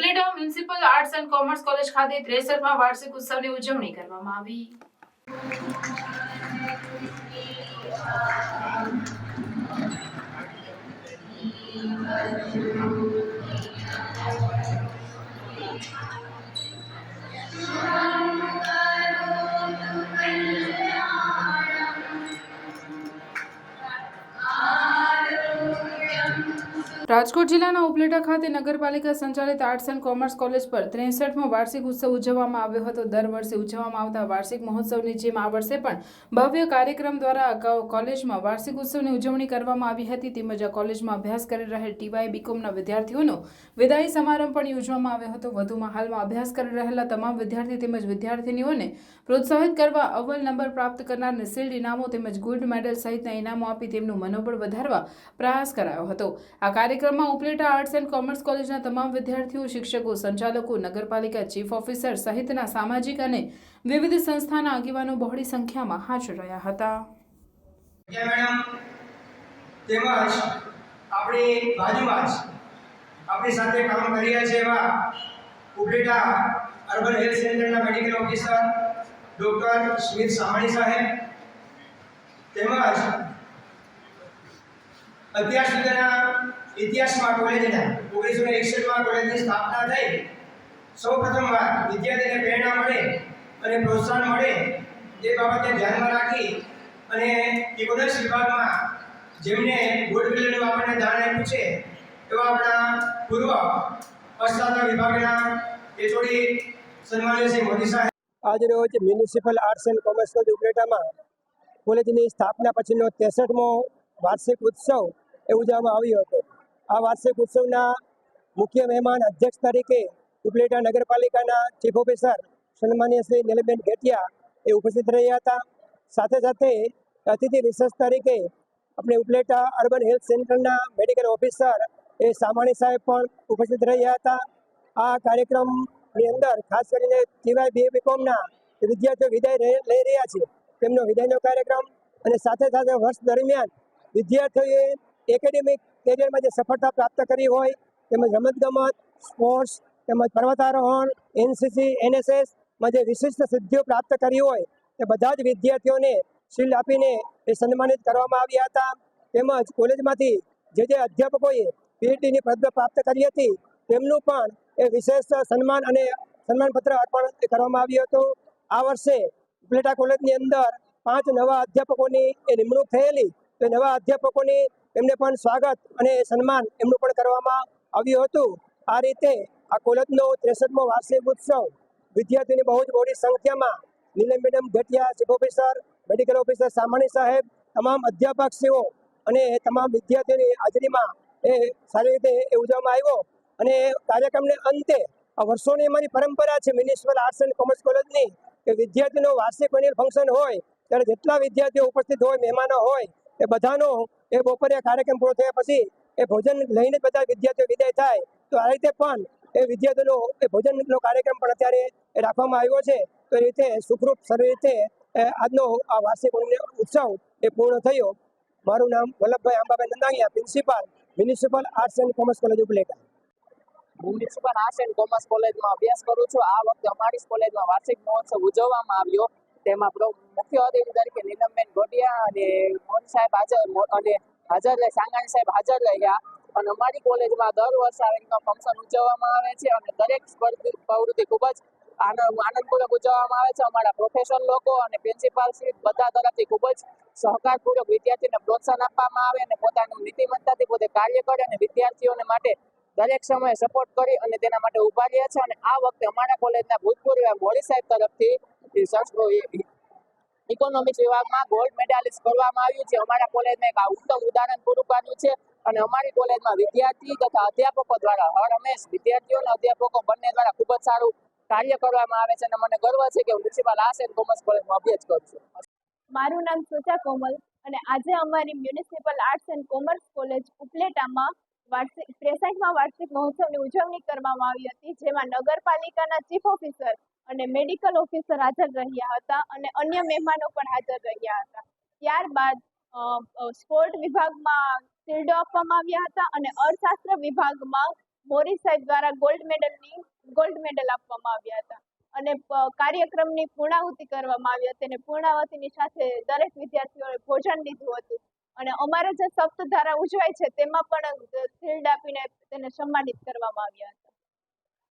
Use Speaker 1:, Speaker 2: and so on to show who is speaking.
Speaker 1: Upleta municipal arts and commerce college ખાતે ત્રેસઠમાં વાર્ષિક ઉત્સવની ઉજવણી કરવામાં આવી. રાજકોટ જિલ્લાના ઉપલેટા ખાતે નગરપાલિકા સંચાલિત આર્ટ્સ એન્ડ કોમર્સ કોલેજ પર ત્રેસઠમો વાર્ષિક ઉત્સવ ઉજવવામાં આવ્યો હતો. દર વર્ષે ઉજવવામાં આવતા વાર્ષિક મહોત્સવની જેમ આ વર્ષે પણ ભવ્ય કાર્યક્રમ દ્વારા અગાઉ કોલેજમાં વાર્ષિક ઉત્સવની ઉજવણી કરવામાં આવી હતી. તેમજ આ કોલેજમાં અભ્યાસ કરી રહેલ ટીવાય બીકોમના વિદ્યાર્થીઓનો વિદાય સમારંભ પણ યોજવામાં આવ્યો હતો. વધુમાં હાલમાં અભ્યાસ કરી રહેલા તમામ વિદ્યાર્થી તેમજ વિદ્યાર્થીનીઓને પ્રોત્સાહિત કરવા અવ્વલ નંબર પ્રાપ્ત કરનારને શિલ્ડ ઇનામો તેમજ ગોલ્ડ મેડલ સહિતના ઇનામો આપી તેમનું મનોબળ વધારવા પ્રયાસ કરાયો હતો. આ કાર્યક્રમમાં ઉપલેટા આર્ટ્સ એન્ડ કોમર્સ કોલેજના તમામ વિદ્યાર્થીઓ, શિક્ષકો, સંચાલકો, નગરપાલિકા ચીફ ઓફિસર સહિતના સામાજિક અને વિવિધ સંસ્થાના આગેવાનો બહોળી સંખ્યામાં હાજર રહ્યા હતા.
Speaker 2: તેમજ આપણી બાજુમાં જ આપણી સાથે કામ કરી રહ્યા છે એવા ઉપલેટા અર્બન હેલ્થ સેન્ટરના medical officer doctor Sumit Samani સાહેબ. તેમજ અત્યાર સુધીના ઇતિહાસમાં કોલેજના ઓગણીસો ને એકસઠમાં કોલેજની સ્થાપના થઈ. સૌ પ્રથમવાર વિદ્યાર્થીને પ્રેરણા મળે અને પ્રોત્સાહન મળે તે બાબતને ધ્યાનમાં રાખી અને ઇકોનોમિક્સ વિભાગમાં જેમને ગોલ્ડ મેડલનું આપણને દાન આપ્યું છે, એવા આપણા પૂર્વ પશ્ચાતા વિભાગના એચઓડી સન્માનીય શ્રી મોદી સાહેબ.
Speaker 3: આજરોજ municipal arts and commerce college ઉપલેટામાં કોલેજની સ્થાપના પછીનો ત્રેસઠમો વાર્ષિક ઉત્સવ એ ઉજવવામાં આવ્યો હતો. આ વાર્ષિક ઉત્સવના મુખ્ય મહેમાન અધ્યક્ષ તરીકે ઉપલેટા નગરપાલિકાના ચીફ ઓફિસર સન્માનીય શ્રી નીલબેન ઘેટિયા એ ઉપસ્થિત રહ્યા હતા. સાથે સાથે અતિથિ વિશેષ તરીકે આપણે ઉપલેટા અર્બન હેલ્થ સેન્ટરના મેડિકલ ઓફિસર એ સામાણી સાહેબ પણ ઉપસ્થિત રહ્યા હતા. આ કાર્યક્રમની અંદર ખાસ કરીને ટીવાય બી બીકોમના વિદ્યાર્થીઓ વિદાય લઈ રહ્યા છે. તેમનો વિદાયનો કાર્યક્રમ અને સાથે સાથે વર્ષ દરમિયાન વિદ્યાર્થીઓએ એકેડેમિક કેરિયરમાં જે સફળતા પ્રાપ્ત કરી હોય, તેમજ રમતગમત, સ્પોર્ટ્સ, તેમજ પર્વતારોહણ, એનસીસી એનએસએસમાં જે વિશિષ્ટ સિદ્ધિઓ પ્રાપ્ત કરી હોય, તે બધા જ વિદ્યાર્થીઓને શિલ્ડ આપીને એ સન્માનિત કરવામાં આવ્યા હતા. તેમજ કોલેજમાંથી જે જે અધ્યાપકોએ પીએચડીની પદવી પ્રાપ્ત કરી હતી, તેમનું પણ એ વિશેષ સન્માન અને સન્માનપત્ર અર્પણ કરવામાં આવ્યું હતું. આ વર્ષે ઉપલેટા કોલેજની અંદર પાંચ નવા અધ્યાપકોની એ નિમણૂક થયેલી. તો નવા અધ્યાપકોની એમને પણ સ્વાગત અને સન્માન એમનું પણ કરવામાં આવ્યું હતું. આ રીતે આ કોલેજનો ત્રેસઠમો વાર્ષિક ઉત્સવ વિદ્યાર્થીની બહુ જ મોટી સંખ્યામાં Neelam madam Ghatiya chief officer, medical officer Samani સાહેબ, તમામ અધ્યાપકશ્રીઓ અને તમામ વિદ્યાર્થીઓની હાજરીમાં એ સારી રીતે એ ઉજવવામાં આવ્યો. અને કાર્યક્રમને અંતે આ વર્ષોની અમારી પરંપરા છે મ્યુનિસિપલ આર્ટ્સ એન્ડ કોમર્સ કોલેજની કે વિદ્યાર્થીનો વાર્ષિક એન્યુઅલ ફંક્શન હોય, ત્યારે જેટલા વિદ્યાર્થીઓ ઉપસ્થિત હોય, મહેમાનો હોય એ બધાનો એ બપોરે કાર્યક્રમ પૂરો થયા પછી એ ભોજન લઈને બધા વિદ્યાર્થીઓ વિદાય થાય. તો આ રીતે પણ એ વિદ્યાર્થીઓનો એ ભોજનનો કાર્યક્રમ પણ અત્યારે રાખવામાં આવ્યો છે. તો એ રીતે સુખરૂપ સારી રીતે આજનો આ વાર્ષિક ઉત્સવ એ પૂર્ણ થયો. મારું નામ Vallabhbhai Ambabhai Nandaniya, principal, municipal arts and commerce college Upleta.
Speaker 4: Municipal arts and commerce કોલેજમાં અભ્યાસ કરું છું. આ વખતે અમારી કોલેજમાં વાર્ષિક મહોત્સવ ઉજવવામાં આવ્યો. તેમાં મુખ્ય અતિથિ તરીકે નીલમબેન ગોડિયા અને મોહન સાહેબ હાજર અને હાજર રહે, સાંગાણી સાહેબ હાજર રહ્યા. અને અમારી કોલેજમાં દર વર્ષે આ રીતનું ફંક્શન ઉજવવામાં આવે છે અને દરેક પ્રવૃત્તિ ખૂબ જ આનંદ, આનંદપૂર્વક ઉજવવામાં આવે છે. અમારા પ્રોફેસર લોકો અને પ્રિન્સિપાલ શ્રી બધા તરફથી ખૂબ જ સહકારપૂર્વક વિદ્યાર્થીને પ્રોત્સાહન આપવામાં આવે અને પોતાનું નીતિમત્તાથી પોતે કાર્ય કરે અને વિદ્યાર્થીઓને માટે દરેક સમયે સપોર્ટ કરી અને તેના માટે ઊભા રહ્યા છે અને આ વખતે અમારા કોલેજના ભૂતપૂર્વ મોડી સાહેબ તરફથી ઇકોનોમિક્સ વિભાગમાં ગોલ્ડ મેડાલિસ્ટ કરવામાં આવ્યું છે. અમારા કોલેજમાં એક ઉત્તમ ઉદાહરણ પૂરું પાડ્યું છે અને અમારી કોલેજમાં વિદ્યાર્થી તથા અધ્યાપકો દ્વારા હર હંમેશ વિદ્યાર્થીઓ અને અધ્યાપકો બંને દ્વારા ખૂબ જ સારું કાર્ય કરવામાં આવે છે અને મને ગર્વ છે કે હું મ્યુનિસિપલ આર્ટ્સ કોમર્સ કોલેજમાં અભ્યાસ કરું છું.
Speaker 5: મારું નામ સુચા કોમલ અને આજે અમારી municipal arts and commerce college ઉપલેટામાં વાર્ષિક ત્રેસઠમાં વાર્ષિક મહોત્સવની ઉજવણી કરવામાં આવી હતી, જેમાં નગરપાલિકાના ચીફ ઓફિસર અને મેડિકલ ઓફિસર હાજર રહ્યા હતા અને અન્ય મહેમાનો પણ હાજર રહ્યા હતા. ત્યારબાદ સ્પોર્ટ વિભાગમાં શિલ્ડો આપવામાં આવ્યા હતા અને અર્થશાસ્ત્ર વિભાગમાં મોરી સાહેબ દ્વારા ગોલ્ડ મેડલની, ગોલ્ડ મેડલ આપવામાં આવ્યા હતા. અને કાર્યક્રમની પૂર્ણાહુતિ કરવામાં આવી હતી અને પૂર્ણાહુતિની સાથે દરેક વિદ્યાર્થીઓએ ભોજન લીધું હતું. અને અમારે જે સપ્તધારા ઉજવાય છે, તેમાં પણ શિલ્ડ આપીને તેને સન્માનિત કરવામાં આવ્યા હતા.